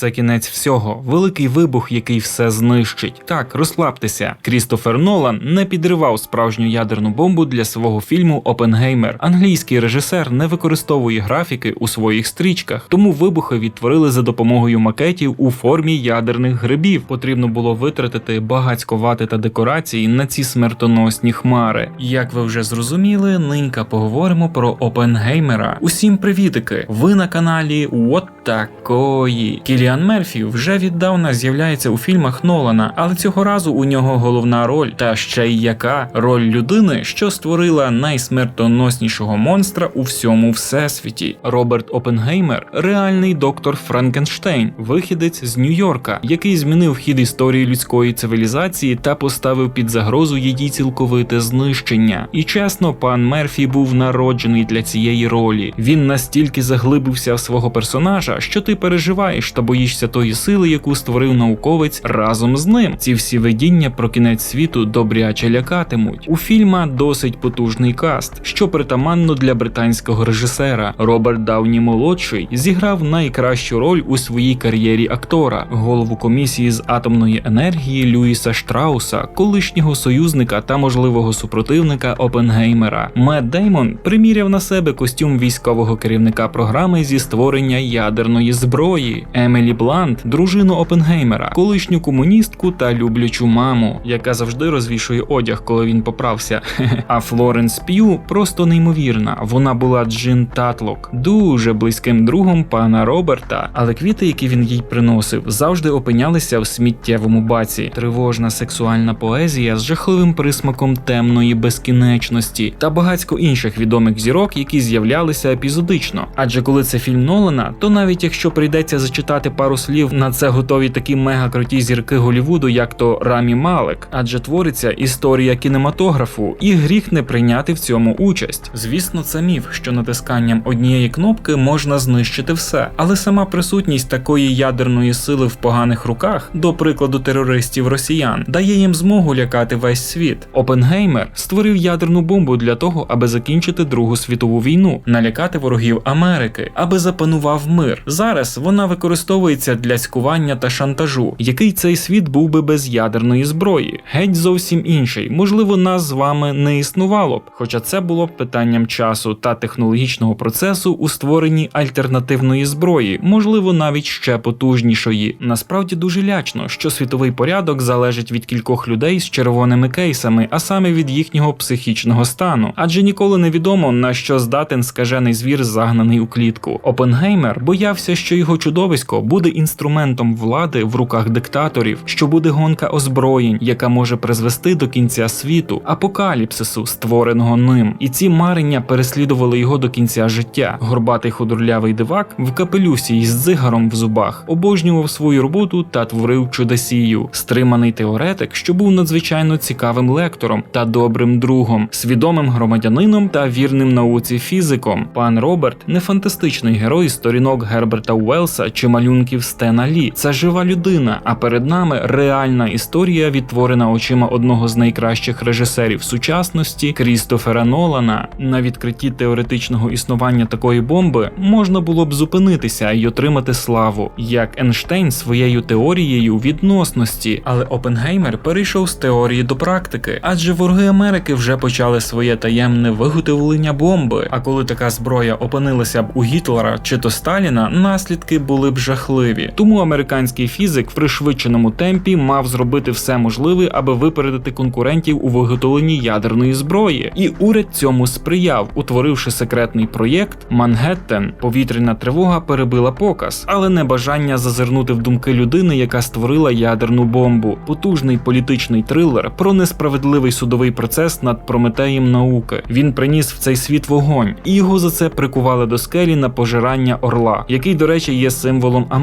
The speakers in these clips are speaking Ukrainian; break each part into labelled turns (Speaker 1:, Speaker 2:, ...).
Speaker 1: це кінець всього, великий вибух, який все знищить. Так, розслабтеся. Крістофер Нолан не підривав справжню ядерну бомбу для свого фільму Опенгеймер. Англійський режисер не використовує графіки у своїх стрічках, тому вибухи відтворили за допомогою макетів у формі ядерних грибів. Потрібно було витратити багацько вати та декорації на ці смертоносні хмари. Як ви вже зрозуміли, нинька поговоримо про Опенгеймера. Усім привітики! Ви на каналі От такої. Кіліан Мерфі вже віддавна з'являється у фільмах Нолана, але цього разу у нього головна роль, та ще й яка роль людини, що створила найсмертоноснішого монстра у всьому всесвіті. Роберт Опенгеймер реальний доктор Франкенштейн, вихідець з Нью-Йорка, який змінив хід історії людської цивілізації та поставив під загрозу її цілковите знищення. І чесно, пан Мерфі був народжений для цієї ролі. Він настільки заглибився в свого персонажа, що ти переживаєш та боїшся тої сили, яку створив науковець разом з ним. Ці всі видіння про кінець світу добряче лякатимуть. У фільма досить потужний каст, що притаманно для британського режисера. Роберт Дауні молодший зіграв найкращу роль у своїй кар'єрі актора, голову комісії з атомної енергії Люїса Штрауса, колишнього союзника та можливого супротивника Опенгеймера. Мед Деймон приміряв на себе костюм військового керівника програми зі створення ядерної зброї. Емілі Блант, дружину Опенгеймера, колишню комуністку та люблячу маму, яка завжди розвішує одяг, коли він поправся. А Флоренс П'ю просто неймовірна. Вона була Джин Татлок, дуже близьким другом пана Роберта, але квіти, які він їй приносив, завжди опинялися в сміттєвому баці. Тривожна сексуальна поезія з жахливим присмаком темної безкінечності та багатько інших відомих зірок, які з'являлися епізодично. Адже коли це фільм Нолана, то навіть якщо прийдеться зачитати пару слів, на це готові такі мега круті зірки Голівуду, як то Рамі Малек, адже твориться історія кінематографу, і гріх не прийняти в цьому участь. Звісно, це міф, що натисканням однієї кнопки можна знищити все, але сама присутність такої ядерної сили в поганих руках, до прикладу терористів росіян, дає їм змогу лякати весь світ. Опенгеймер створив ядерну бомбу для того, аби закінчити Другу світову війну, налякати ворогів Америки, аби запанував мир. Зараз вона використовується для цькування та шантажу, який цей світ був би без ядерної зброї, геть зовсім інший. Можливо, нас з вами не існувало б, хоча це було б питанням часу та технологічного процесу у створенні альтернативної зброї, можливо, навіть ще потужнішої. Насправді дуже лячно, що світовий порядок залежить від кількох людей з червоними кейсами, а саме від їхнього психічного стану, адже ніколи не відомо на що здатен скажений звір, загнаний у клітку. Опенгеймер боявся, що його чудовисько буде інструментом влади в руках диктаторів, що буде гонка озброєнь, яка може призвести до кінця світу, апокаліпсису, створеного ним. І ці марення переслідували його до кінця життя. Горбатий худорлявий дивак в капелюсі із дзигаром в зубах обожнював свою роботу та творив чудосію. Стриманий теоретик, що був надзвичайно цікавим лектором та добрим другом, свідомим громадянином та вірним науці фізиком. Пан Роберт не фантастичний герой сторінок Герберта Уелса чи малюнків Стена Лі. Це жива людина. А перед нами реальна історія, відтворена очима одного з найкращих режисерів сучасності Крістофера Нолана. На відкритті теоретичного існування такої бомби можна було б зупинитися і отримати славу, як Ейнштейн своєю теорією відносності. Але Опенгеймер перейшов з теорії до практики, адже вороги Америки вже почали своє таємне виготовлення бомби. А коли така зброя опинилася б у Гітлера чи то Сталіна, наслідки були б жахливі. Тому американський фізик в пришвидшеному темпі мав зробити все можливе, аби випередити конкурентів у виготовленні ядерної зброї. І уряд цьому сприяв, утворивши секретний проєкт Мангеттен. Повітряна тривога перебила показ, але не бажання зазирнути в думки людини, яка створила ядерну бомбу. Потужний політичний трилер про несправедливий судовий процес над прометеєм науки. Він приніс в цей світ вогонь, і його за це прикували до скелі на пожирання орла, який, до речі, є символом Америки.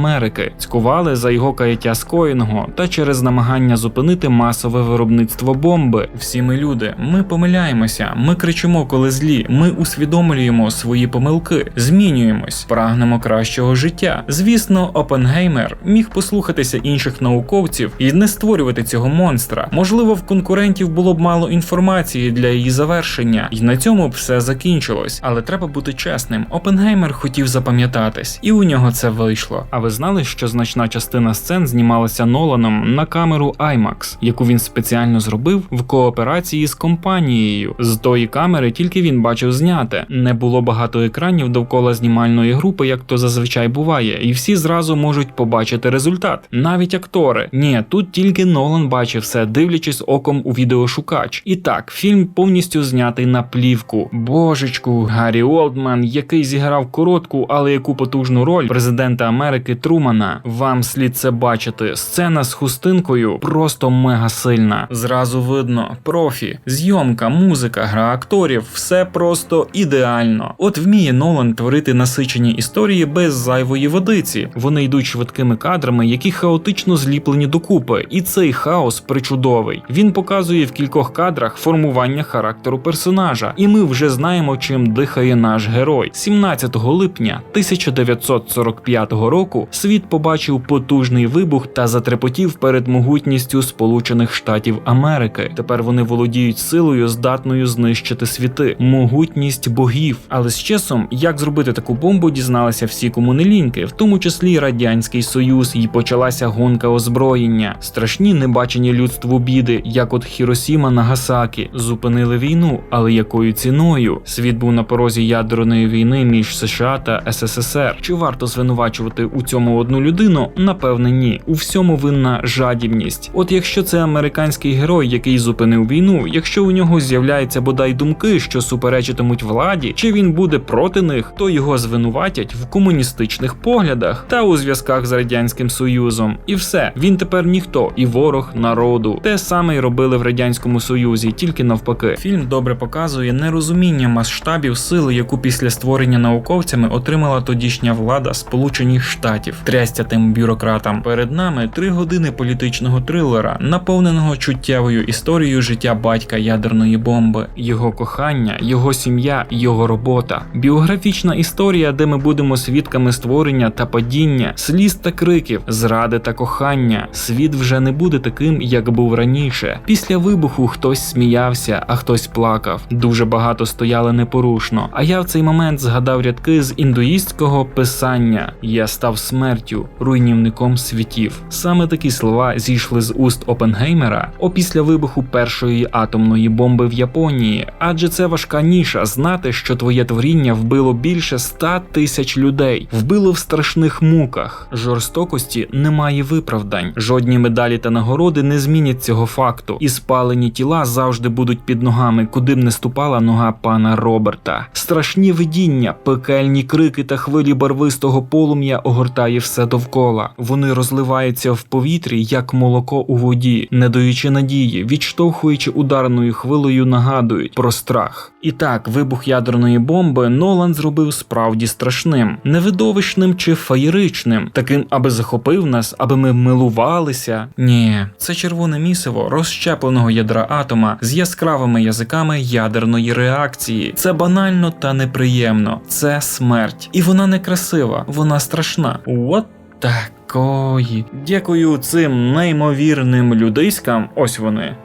Speaker 1: Цькували за його каяття скоєного та через намагання зупинити масове виробництво бомби. Всі ми люди, ми помиляємося, ми кричимо, коли злі, ми усвідомлюємо свої помилки, змінюємось, прагнемо кращого життя. Звісно, Опенгеймер міг послухатися інших науковців і не створювати цього монстра. Можливо, в конкурентів було б мало інформації для її завершення, і на цьому б все закінчилось. Але треба бути чесним. Опенгеймер хотів запам'ятатись, і у нього це вийшло. А ви ви знали, що значна частина сцен знімалася Ноланом на камеру IMAX, яку він спеціально зробив в кооперації з компанією. З тої камери тільки він бачив зняте. Не було багато екранів довкола знімальної групи, як то зазвичай буває, і всі зразу можуть побачити результат. Навіть актори. Ні, тут тільки Нолан бачив все, дивлячись оком у відеошукач. І так, фільм повністю знятий на плівку. Божечку, Гаррі Олдман, який зіграв коротку, але яку потужну роль президента Америки Трумана. Вам слід це бачити. Сцена з хустинкою просто мега сильна. Зразу видно, профі, зйомка, музика, гра акторів, все просто ідеально. От вміє Нолан творити насичені історії без зайвої водиці. Вони йдуть швидкими кадрами, які хаотично зліплені докупи, і цей хаос причудовий. Він показує в кількох кадрах формування характеру персонажа, і ми вже знаємо, чим дихає наш герой. 17 липня 1945 року світ побачив потужний вибух та затрепотів перед могутністю Сполучених Штатів Америки. Тепер вони володіють силою, здатною знищити світи, могутність богів. Але з часом, як зробити таку бомбу, дізналися всі комунеліньки, в тому числі радянський союз, і почалася гонка озброєння. Страшні небачені людству біди, як от Хіросіма Нагасакі, зупинили війну, але якою ціною? Світ був на порозі ядерної війни між США та СССР. Чи варто звинувачувати у цьому одну людину? Напевне, ні. У всьому винна жадібність. От якщо це американський герой, який зупинив війну, якщо у нього з'являються бодай думки, що суперечитимуть владі, чи він буде проти них, то його звинуватять в комуністичних поглядах та у зв'язках з радянським союзом. І все, він тепер ніхто і ворог народу. Те саме й робили в радянському союзі, тільки навпаки. Фільм добре показує нерозуміння масштабів сили, яку після створення науковцями отримала тодішня влада Сполучених Штатів, трястя тим бюрократам. Перед нами три години політичного трилера, наповненого чуттєвою історією життя батька ядерної бомби, його кохання, його сім'я, його робота. Біографічна історія, де ми будемо свідками створення та падіння, сліз та криків, зради та кохання. Світ вже не буде таким, як був раніше. Після вибуху хтось сміявся, а хтось плакав. Дуже багато стояли непорушно. А я в цей момент згадав рядки з індуїстського писання: Я став смертю, руйнівником світів. Саме такі слова зійшли з уст Опенгеймера опісля вибуху першої атомної бомби в Японії, адже це важка ніша знати, що твоє творіння вбило більше ста тисяч людей, вбило в страшних муках. Жорстокості немає виправдань. Жодні медалі та нагороди не змінять цього факту, і спалені тіла завжди будуть під ногами, куди б не ступала нога пана Роберта. Страшні видіння, пекельні крики та хвилі барвистого полум'я огортає все довкола. Вони розливаються в повітрі, як молоко у воді, не даючи надії, відштовхуючи ударною хвилею, нагадують про страх. І так, вибух ядерної бомби Нолан зробив справді страшним, невидовищним чи феєричним, таким, аби захопив нас, аби ми милувалися. Ні, це червоне місиво розщепленого ядра атома з яскравими язиками ядерної реакції. Це банально та неприємно. Це смерть. І вона не красива, вона страшна. What такої? Дякую цим неймовірним людиськам. Ось вони.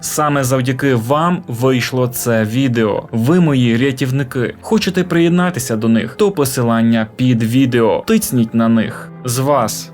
Speaker 1: Саме завдяки вам вийшло це відео. Ви мої рятівники. Хочете приєднатися до них? То посилання під відео. Тицніть на них. З вас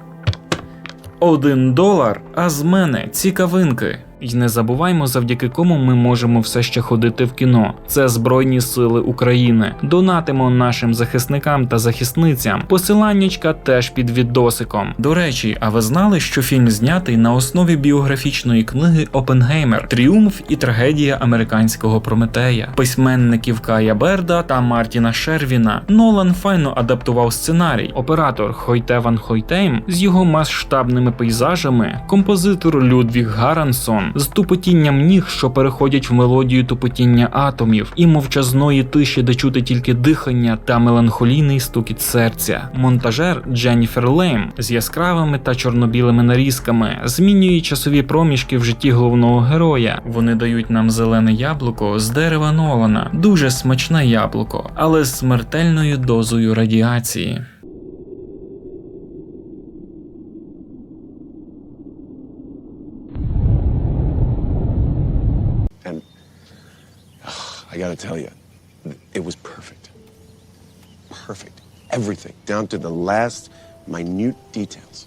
Speaker 1: один долар, а з мене цікавинки. І не забуваймо, завдяки кому ми можемо все ще ходити в кіно. Це Збройні Сили України. Донатимо нашим захисникам та захисницям. Посиланнячка теж під відосиком. До речі, а ви знали, що фільм знятий на основі біографічної книги Опенгеймер Тріумф і трагедія американського Прометея, письменників Кая Берда та Мартіна Шервіна. Нолан файно адаптував сценарій. Оператор Хойте Ван Хойтейм з його масштабними пейзажами, композитор Людвіг Гарансон з тупотінням ніг, що переходять в мелодію тупотіння атомів, і мовчазної тиші, де чути тільки дихання та меланхолійний стукіт серця. Монтажер Дженніфер Лейм з яскравими та чорнобілими нарізками змінює часові проміжки в житті головного героя. Вони дають нам зелене яблуко з дерева Нолана, дуже смачне яблуко, але з смертельною дозою радіації.
Speaker 2: Gotta tell you, it was perfect. Perfect. everything down to the last minute details.